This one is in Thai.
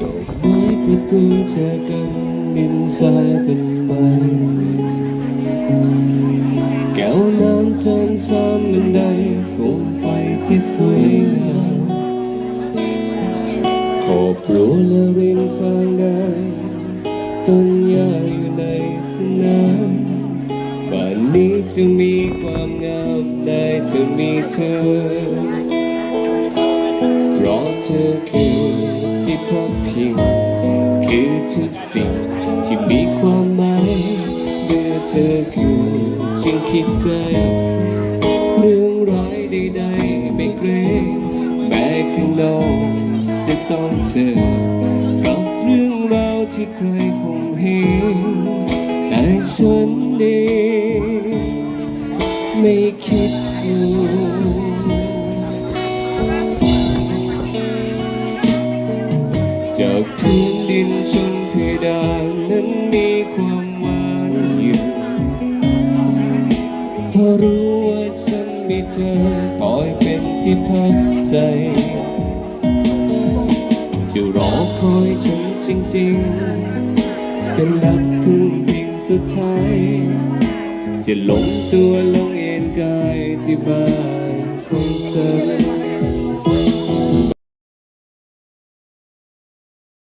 ดอกไม้ประตูจอกันดินทรายต้นไม้แก้วน้ำจนซ้ำบันไดโคมไฟที่สวยงามขอบรั้วและริมทางเดินต้นหญ้าอยู่ในสนาม บ้านนี้จะมีความงามได้จะมีเธอเพราะเธอคือที่พักพิงคือทุกสิ่งที่มีความหมายเมื่อเธอคือฉันคิดไกลเรื่องร้ายใดๆไม่เกรงแม้ข้างนอกจะต้องเจอกับเรื่องราวที่ใครคงเห็น แต่ฉันเองไม่คิดกลัจากพื้นดินจนเพดานนั้นมีความหวานอยู่เพราะรู้ว่าฉันมีเธอคอยเป็นที่พักใจจะรอคอยจนจริงๆ เป็นนักพึ่งพิง สุดท้ายจะหลงตัวลงเอ็นกายที่บ้านคงฉัน